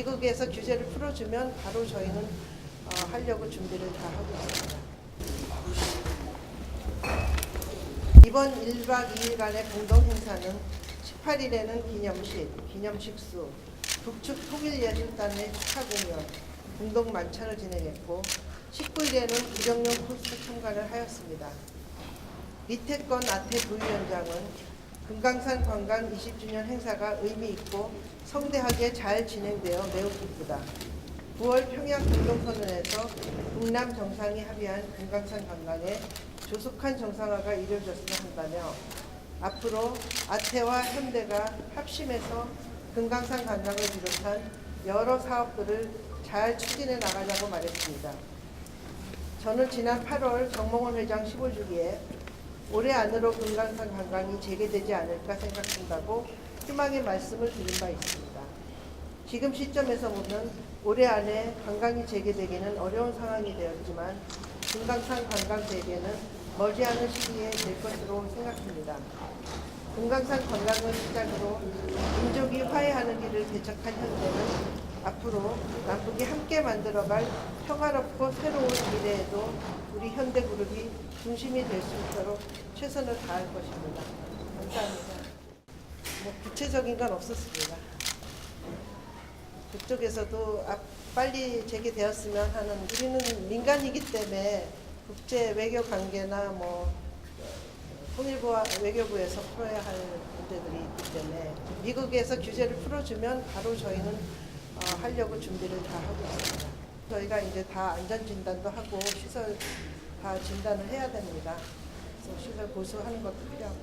미국에서 규제를 풀어주면 바로 저희는 어, 하려고 준비를 다 하고 있습니다. 이번 1박 2일간의 공동 행사는 18일에는 기념식, 기념식수, 북측 통일 예술단의 축하 공연, 공동 만찬을 진행했고 19일에는 구정용 코스 참관을 하였습니다. 이태권 아태 부위원장은 금강산 관광 20주년 행사가 의미 있고 성대하게 잘 진행되어 매우 기쁘다. 9월 평양 공동선언에서 북남 정상이 합의한 금강산 관광에 조속한 정상화가 이루어졌으면 한다며 앞으로 아태와 현대가 합심해서 금강산 관광을 비롯한 여러 사업들을 잘 추진해 나가자고 말했습니다. 저는 지난 8월 정몽원 회장 15주기에 올해 안으로 금강산 관광이 재개되지 않을까 생각한다고 희망의 말씀을 드린 바 있습니다. 지금 시점에서 보면 올해 안에 관광이 재개되기는 어려운 상황이 되었지만 금강산 관광 재개는 머지않은 시기에 될 것으로 생각합니다. 금강산 관광을 시작으로 민족이 화해하는 길을 개척한 현대는 앞으로 남북이 함께 만들어갈 평화롭고 새로운 미래에도 우리 현대그룹이 중심이 될 수 있도록 최선을 다할 것입니다. 감사합니다. 뭐 구체적인 건 없었습니다. 그쪽에서도 앞- 빨리 재개되었으면 하는 우리는 민간이기 때문에 국제 외교 관계나 뭐 어, 통일부와 외교부에서 풀어야 할 문제들이 있기 때문에 미국에서 규제를 풀어주면 바로 저희는 어, 하려고 준비를 다 하고 있습니다. 저희가 이제 다 안전 진단도 하고 시설 다 진단을 해야 됩니다. 그래서 시설 보수하는 것도 필요하고.